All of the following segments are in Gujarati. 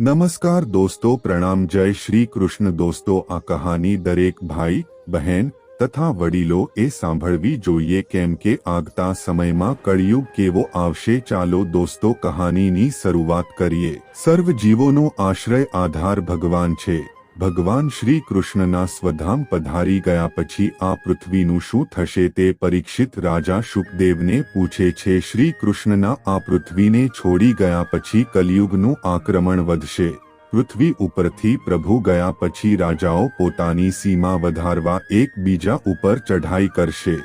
નમસ્કાર દોસ્તો, પ્રણામ, જય શ્રી કૃષ્ણ દોસ્તો, આ કહાની દરેક ભાઈ, બહેન તથા વડીલો એ સાંભળવી જોઈએ કેમ કે આગતા સમયમાં કળિયુગ કેવો આવશે ચાલો દોસ્તો કહાનીની શરૂઆત કરીએ. સર્વ જીવોનો આશ્રય, આધાર ભગવાન છે. ભગવાન શ્રી કૃષ્ણના સ્વધામ પધારી ગયા પછી આ પૃથ્વીનું શું થશે તે પરીક્ષિત રાજા શુકદેવને પૂછે છે. શ્રી કૃષ્ણના આ પૃથ્વીને છોડી ગયા પછી કલિયુગનું આક્રમણ વધશે. પૃથ્વી ઉપરથી પ્રભુ ગયા પછી રાજાઓ પોતાની સીમા વધારવા એકબીજા ઉપર ચઢાઈ કરશે.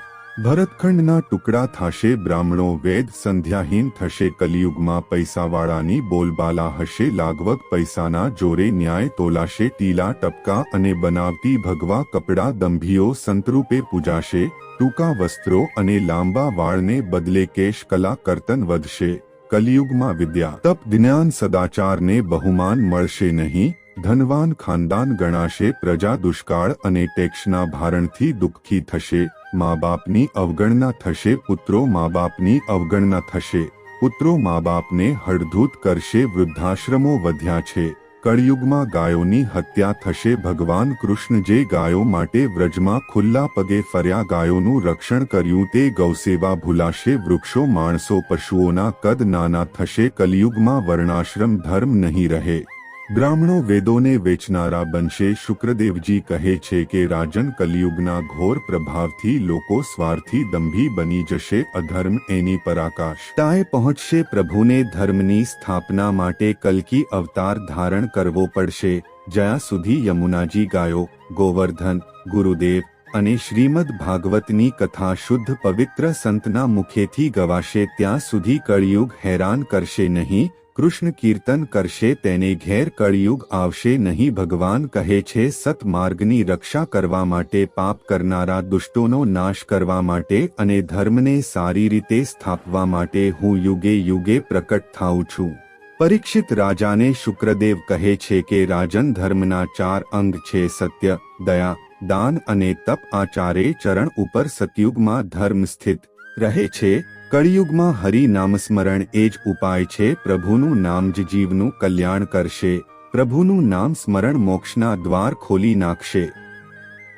ભરતખંડના ટુકડા થશે, બ્રાહ્મણો વેદ સંધ્યાહીન થશે, કલિયુગમાં પૈસાવાળાની બોલબાલા હશે લાગવક પૈસાના જોરે ન્યાય તોલાશે, ટીલા ટપકા અને બનાવતી ભગવા કપડા દંભીઓ સંતરૂપે પૂજાશે, ટૂંકા વસ્ત્રો અને લાંબા વાળને બદલે કેશ કલા કર્તન વધશે. કલિયુગમાં વિદ્યા. તપ જ્ઞાન સદાચારને બહુમાન મળશે નહીં, ધનવાન ખાનદાન ગણાશે, પ્રજા દુષ્કાળ અને ટેક્સના ભારણથી દુઃખી થશે. મા બાપની અવગણના થશે, પુત્રો મા બાપની અવગણના થશે. પુત્રો મા બાપને હળધૂત કરશે, વૃદ્ધાશ્રમો વધ્યા છે. કળિયુગમાં ગાયોની હત્યા થશે, ભગવાન કૃષ્ણ જે ગાયો માટે વ્રજમાં ખુલ્લા પગે ફર્યા ગાયોનું રક્ષણ કર્યું તે ગૌસેવા ભૂલાશે, વૃક્ષો, માણસો, પશુઓના કદ નાના થશે, કલિયુગમાં વર્ણાશ્રમ ધર્મ નહીં રહે. બ્રાહ્મણો વેદોને વેચનારા બનશે. શુક્રદેવજી કહે છે કે રાજન કલિયુગના ઘોર પ્રભાવથી લોકો સ્વાર્થી દંભી બની જશે. અધર્મ એની પરાકાશ તાએ પહોંચશે. પ્રભુને ધર્મની સ્થાપના માટે કલકી અવતાર ધારણ કરવો પડશે. જ્યાં સુધી યમુનાજી ગાયો, ગોવર્ધન, ગુરુદેવ અને શ્રીમદ ભાગવતની કથા શુદ્ધ પવિત્ર સંતના મુખેથી ગવાશે, ત્યાં સુધી કળિયુગ હેરાન કરશે નહીં. કૃષ્ણ કીર્તન કરશે તેને ઘેર કળિયુગ આવશે નહીં. ભગવાન કહે છે, સતમાર્ગની રક્ષા કરવા માટે, પાપ કરનારા દુષ્ટોનો નાશ કરવા માટે અને ધર્મને સારી રીતે સ્થાપવા માટે હું યુગે યુગે પ્રકટ થાઉં છું. પરીક્ષિત રાજાને શુક્રદેવ કહે છે કે, રાજન ધર્મના ચાર અંગ છે, સત્ય, દયા, દાન અને તપ. આ ચારે ચરણ ઉપર સતયુગમાં ધર્મ સ્થિત રહે છે. કળિયુગમાં હરિ નામસ્મરણ એ જ ઉપાય છે. પ્રભુનું નામ જ જીવનું કલ્યાણ કરશે. પ્રભુનું નામ સ્મરણ મોક્ષના દ્વાર ખોલી નાખશે.